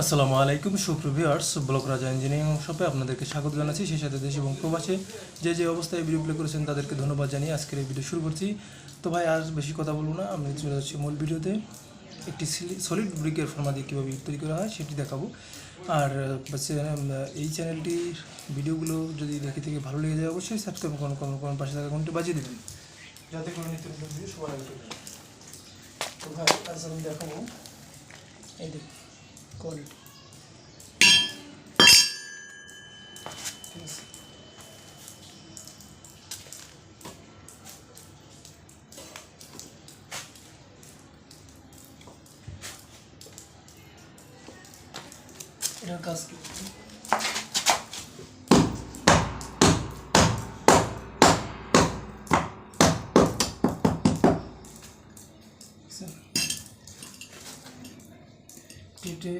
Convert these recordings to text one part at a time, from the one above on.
আসসালামু আলাইকুম সুপ্রভিয়ার্স ব্লক রাজা ইঞ্জিনিয়ারিং শপে আপনাদেরকে স্বাগত জানাচ্ছি। সেই সাথে দেশ এবং প্রবাসে যে যে অবস্থায় ভিডিও প্লে করেছেন তাদেরকে ধন্যবাদ জানিয়ে আজকের এই ভিডিও শুরু করছি। তো ভাই, আর বেশি কথা বলব না আমি চলে যাচ্ছি মূল ভিডিওতে একটি সলিড ব্রিকের ফর্মা দিয়ে কীভাবে তৈরি করা হয় সেটি দেখাবো। আর এই চ্যানেলটির ভিডিওগুলো যদি দেখে থেকে ভালো লেগে যায়, অবশ্যই সাবস্ক্রাইব করুন করুন করুন, পাশে থাকা ঘন্টি বাজিয়ে দেবেন। যাতে করে নিত্য সবার তো ভাই, আজ আমি দেখাবো। এই দেখুন। কোয়ালিটি ঠিক আছে এটার কাজ কি এতে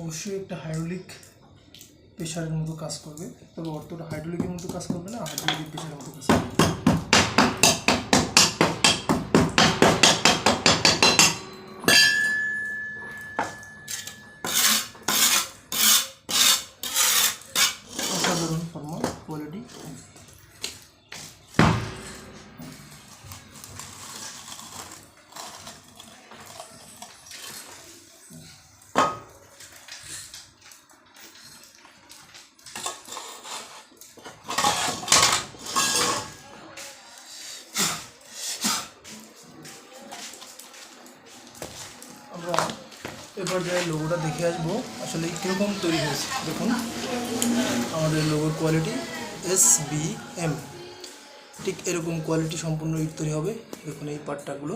অবশ্যই একটা হাইড্রোলিক প্রেশারের মতো কাজ করবে। তবে অর্থটা হাইড্রোলিকের মতো কাজ করবে না হাইড্রোলিক প্রেশারের মতো কাজ করবে। আমরা এবার যাই লোগোটা দেখে আসব, আসলে কীরকম তৈরি হয়েছে, দেখুন। আমাদের লোগোর কোয়ালিটি এস বি এম ঠিক এরকম কোয়ালিটি সম্পূর্ণ ইট তৈরি হবে, দেখুন এই পার্টটাগুলো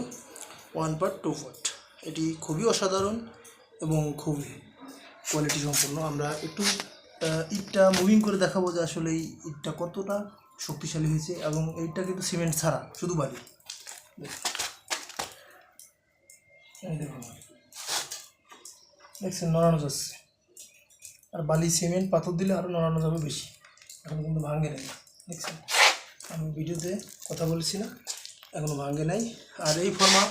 ওয়ান পার্ট টু পার্ট এটি খুবই অসাধারণ এবং খুবই কোয়ালিটি সম্পূর্ণ। আমরা একটু ইটটা মুভিং করে দেখাবো যে আসলে এই ইটটা কতটা শক্তিশালী হয়েছে এবং এইটা কিন্তু সিমেন্ট ছাড়া, শুধু বালি। দেখুন। দেখছেন, নড়ানো যাচ্ছে। আর বালি, সিমেন্ট, পাথর দিলে আরও নড়ানো যাবে বেশি। এখন কিন্তু ভাঙে নেই, দেখছেন। আমি ভিডিওতে কথা বলেছি না এখনও ভাঙে নাই। আর এই ফর্মা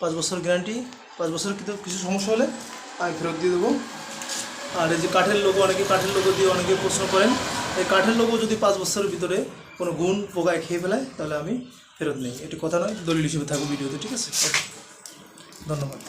পাঁচ বছর গ্যারান্টি পাঁচ বছর কিন্তু কিছু সমস্যা হলে আমি ফেরত দিয়ে দেবো। আর এই যে কাঠের লোগো অনেকে কাঠের লোগো দিয়ে অনেকে প্রশ্ন করেন, এই কাঠের লোগো যদি পাঁচ বছরের ভিতরে কোনো গুণ পোকায় খেয়ে ফেলায়, তাহলে আমি ফেরত নেই। এটি কথা নয়, দলিল হিসেবে থাকব ভিডিওতে, ঠিক আছে? ধন্যবাদ।